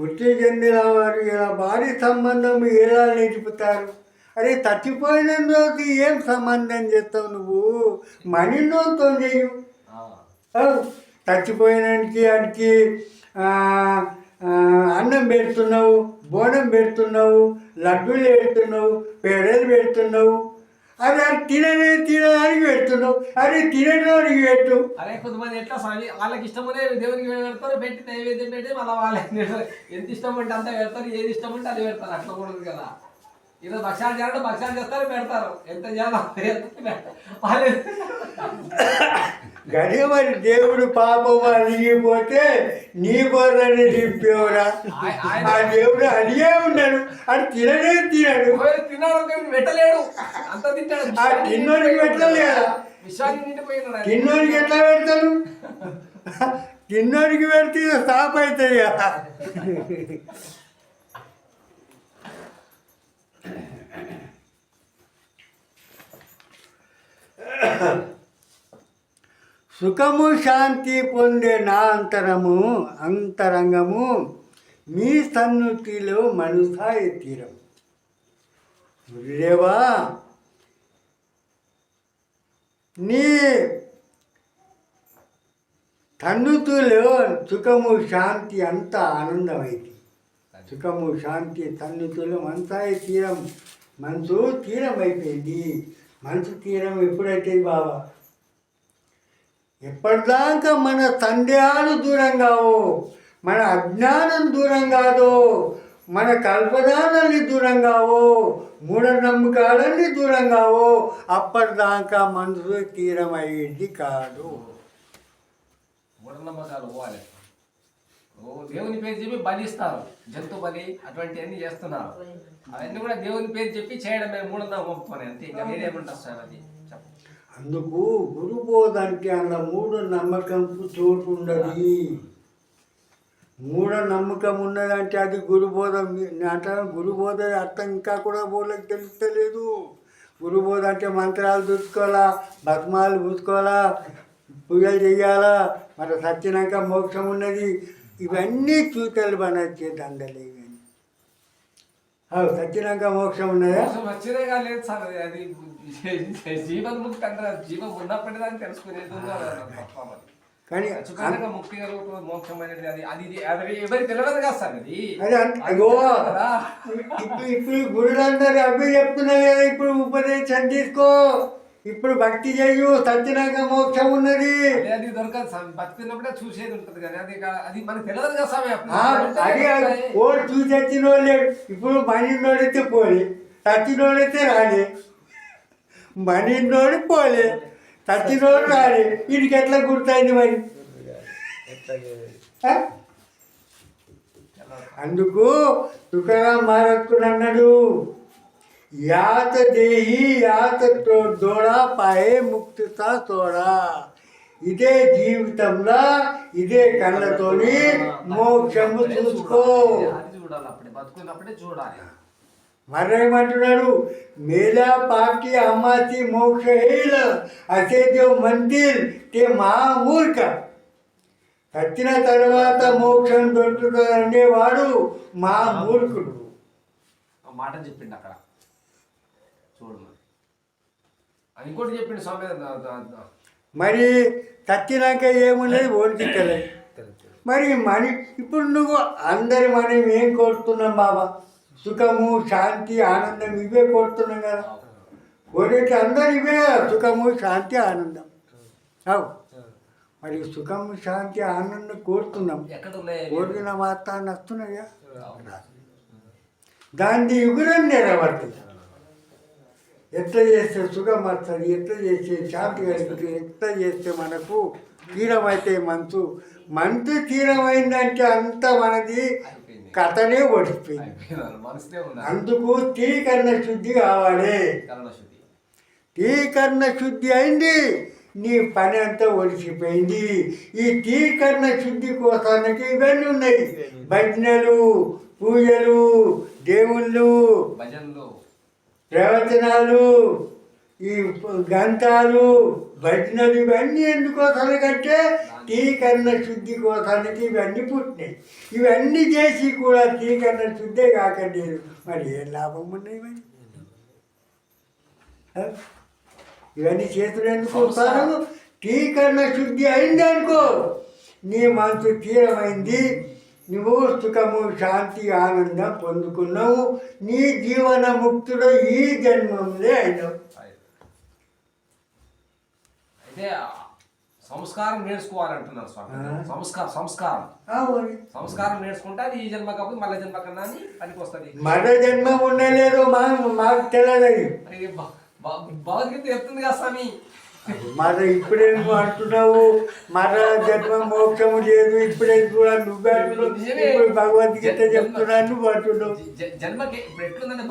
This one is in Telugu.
మృతి చెందిన వారు ఇలా భారీ సంబంధం ఎలా నిలుపుతారు? అరే చచ్చిపోయిన రోజు ఏం సంబంధం చేస్తావు నువ్వు? చెయ్యు. ఆ, చచ్చిపోయినానికి వాడికి ఆ, ఆ, అన్నం పెడుతున్నావు బోనం పెడుతున్నావు లడ్డూలు పెడుతున్నావు పేడలు పెడుతున్నావు. అరే అది తిననే తినడానికి పెడుతున్నావు. అరే తినడానికి పెట్టు. అరే కొంతమంది ఎట్లా స్వామి? వాళ్ళకి ఇష్టమనే దేవునికి పెడతారు పెట్టి నైవేద్యం పెట్టి మళ్ళీ వాళ్ళకి ఎంత ఇష్టం అంటే అంత పెడతారు ఏది ఇష్టం అంటే అది పెడతారు. అట్లా కూడదు కదా. ఈరోజు భక్షాలు చేయాలంటే భక్షాలు చేస్తారు పెడతారు. ఎంత చేయాలో వాళ్ళు గదే మరి దేవుడు పాపం అలిగిపోతే నీ బోర్రని నింపేవరా ఆ దేవుడు అలిగే ఉన్నాడు. అది తిననే తినడు. కానీ పెట్టలేడు. ఆ తిన్నోడికి పెట్టలేదా? తిన్నోడికి ఎట్లా పెడతాను తిన్నోడికి పెడితే స్టాప్ అవుతాయి కదా సుఖము శాంతి పొందే నా అంతరము అంతరంగము మీ సన్నుతిలో మనుసాయ తీరం. గురుదేవా నీ తన్నుతులో సుఖము శాంతి అంతా ఆనందమైంది. సుఖము శాంతి తన్నుతులు మనసాయ తీరం మనసు తీరం అయిపోయింది మనసు తీరం ఎప్పుడైతే బాబా ఎప్పటిదాకా మన సందేహాలు దూరం కావు మన అజ్ఞానం దూరం కాదు మన కల్పదానాన్ని దూరం కావు మూఢనమ్మకాలన్నీ దూరం కావు అప్పటిదాకా మనసు తీరమయ్యేది కాదు. మూఢనమ్మకాలు పోవాలి. ఓ దేవుని పేరు చెప్పి బలిస్తారు. జంతు బలి అటువంటివన్నీ చేస్తున్నారు. అవన్నీ కూడా దేవుని పేరు చెప్పి చేయడమే మూఢనమ్మకం అంతే. ఇంకా వేరేముంటుంది సార్ అది? అందుకు గురు అంటే అందులో మూడు నమ్మకంకు చోటు ఉండదు మూఢ నమ్మకం ఉన్నదంటే అది గురుబోధ మీ- గురుబోధ అర్థం ఇంకా కూడా బోధకు తెలుస్తలేదు. గురుబోధ అంటే మంత్రాలు చూసుకోవాలా భస్మాలు పూసుకోవాలా పూజలు చేయాలా మరి సచ్చినాక మోక్షం ఉన్నది. ఇవన్నీ చూతలు పనొచ్చే దండలే ఇవన్నీ. సత్యనాక మోక్షం ఉన్నదా? జీవన్ ముక్తి అంటే జీవం ఉన్నప్పటికీ దాన్ని తెలుసుకునేది. కానీ చచ్చిపోయాక ముక్తి కలుగుతుంది మోక్షం అనేది అది అది ఇది ఎవరి ఎవరికి తెలియదు కదా సార్ అది. అదే అంత- అయ్యో! కదా. ఇప్పుడు ఇప్పుడు గురులందరూ అవి చెప్తున్నారు కదా ఇప్పుడు ఉపదేశం తీసుకో. ఇప్పుడు భక్తి చేయు సత్యనాక మోక్షం ఉన్నది. అదే దొరకదు సార్. బతుకున్నప్పుడే చూసేది ఉంటుంది కానీ అది అది మనకు తెలియదు కదా స్వామి అది ఓడి చూసి వచ్చిన వాళ్ళే ఇప్పుడు మనిన్నోడైతే పోలే సచ్చినోడైతే రాలే మనిన్నోడు పోలే? సచ్చినోడు రాలే. వీడికి ఎట్లా గుర్తయింది మరి? అందుకు తుకారాం మహారాజుకుడు అన్నాడు యాత దేహి యాత తో- దోడా పాయే ముక్తితా తోడా. ఇదే జీవితంలో ఇదే కళ్ళతోని మోక్షము చూసుకో. చూడాలి చూడాలి. మరేమంటున్నాడు మేలా పార్టీ అమ్మాసి మోక్ష హేల అసే జో మందిర్ తే మహామూర్ఖ. చచ్చిన తర్వాత మోక్షం దొరుకుతుంది అనేవాడు మా మూర్ఖుడు మాట చెప్పిండు అక్కడ. చూడు మరి. అది ఇంకోటి చెప్పిండు స్వామి మరి చచ్చినాక ఏమున్నది? ఓడికిక్కలేదు మరి మని ఇప్పుడు నువ్వు అందరి మనం ఏం కోరుతున్నాం బాబా? సుఖము శాంతి ఆనందం ఇవే కోరుతున్నాం కదా. కోరేటి అందరు ఇవే సుఖము శాంతి ఆనందం. అవు. మరి సుఖము శాంతి ఆనందం కోరుతున్నాం. కోరిన మాత్రాన్ని వస్తున్నాయా దాన్ని యుగురం నెరవర్తుంది ఎట్లా చేస్తే సుఖం వస్తుంది ఎట్లా చేస్తే శాంతి కలుగుతుంది ఎట్లా చేస్తే మనకు తీరమైతే మనసు మనసు తీరమైందంటే అంత మనది కథనే ఓడిపోయింది. అందుకు తీకరణ శుద్ధి కావాలి. కరణ శుద్ధి. అయింది. నీ పని అంతా ఒడిసిపోయింది ఈ తీకరణ శుద్ధి కోసానికి ఇవన్నీ ఉన్నాయి. భజనలు పూజలు దేవుళ్ళు భజనలు. ప్రవచనాలు ఈ గంటాలు భజనలు ఇవన్నీ ఎందుకోసానికంటే తీకరణ శుద్ధి కోసానికి ఇవన్నీ పుట్టినాయి. ఇవన్నీ చేసి కూడా తీకరణ శుద్ధే కాకండి మరి ఏం లాభం ఉన్నాయి మరి? ఇవన్నీ చేతులు ఎందుకు వస్తారు టీకరణ శుద్ధి అయింది అనుకో. నీ మనసు తీరమైంది నువ్వు సుఖము శాంతి ఆనందం పొందుకున్నావు. నీ జీవన ముక్తుడు ఈ జన్మంలో అయినావు. అయితే సంస్కారం నేర్చుకోవాలంటున్నారు స్వామి. సంస్కారం. సంస్కారం సంస్కారం నేర్చుకుంటే అది ఈ జన్మ కాకపోతే మళ్ళీ జన్మ కన్నా అని పనికి వస్తుంది మర జన్మం ఉండలేదు మాకు తెలియదు. భగవద్గీత చెప్తుంది కదా స్వామి. మర ఇప్పుడేందుకు అంటున్నావు మర జన్మ మోక్షము లేదు ఇప్పుడేందుకు కూడా నువ్వే భగవద్గీత చెప్తున్నాను నువ్వు అంటున్నావు. జన్మకి ఇప్పుడు ఎట్లుందంటే